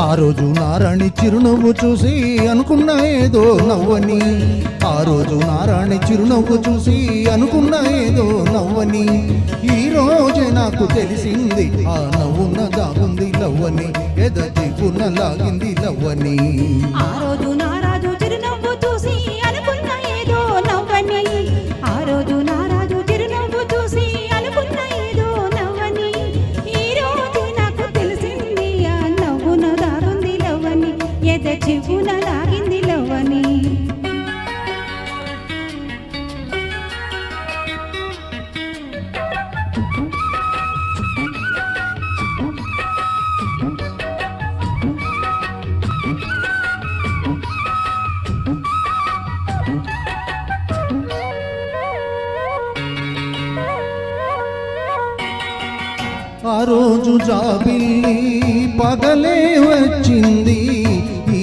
ఆ రోజు నారాణి చిరునవ్వు చూసి అనుకున్న ఏదో నవ్వని. ఆ రోజు నారాణి చిరునవ్వు చూసి అనుకున్న ఏదో నవ్వని. ఈ రోజే నాకు తెలిసింది ఆ నవ్వున్న దాగుంది లవ్వని. ఎద దిగున్న లాగింది లవ్వని ఎద చెవుల లాగింది లవ్వని ఆ రోజు జాబిల్లి పగలే వచ్చింది.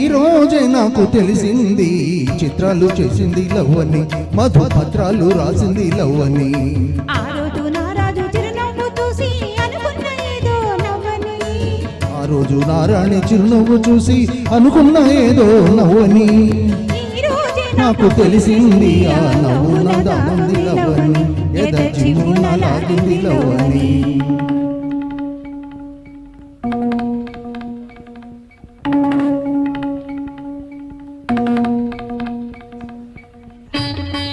ఈ రోజే నాకు తెలిసింది చిత్రాలు చేసింది లవ్వని మధు పత్రాలు రాసింది లవ్వని. ఆ రోజు నారాజు చిరునవ్వు చూసి అనుకున్న ఏదో నవ్వని. ఆ రోజు నారాయణ చిరునవ్వు చూసి అనుకున్న ఏదో నవ్వని. నాకు తెలిసింది ఆ నవ్వున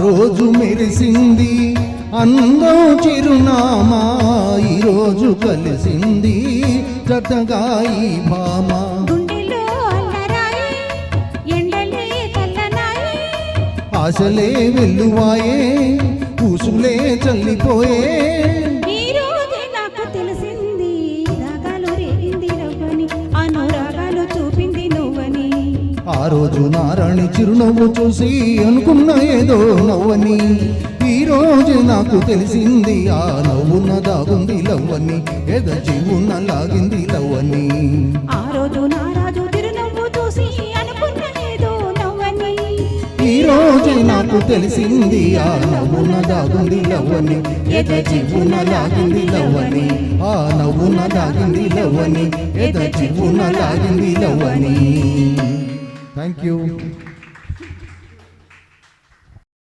రోజు మెరిసింది అందం చిరునామా ఈ రోజు కలిసింది జతగా ఈ భామ ఆశలే వెల్లువాయే పూసులే చల్లిపోయే ఆ రోజు నారాణి చిరునవ్వు చూసి అనుకున్న ఏదో నవ్వని. ఈ రోజు నాకు తెలిసింది ఆ నవ్వున దాగుంది లవ్వని. ఎద జీవున లాగింది లవ్వని. ఆ రోజు నారాజు తిరునవ్వు చూసి అనుకున్న ఏదో నవ్వని. ఈ రోజు నాకు తెలిసింది ఆ నవ్వున దాగుంది లవ్వని. ఎద జీవున లాగింది లవ్వని. ఆ నవ్వున దాగింది లవ్వని. ఎద జీవున లాగింది లవ్వని. Thank, Thank you.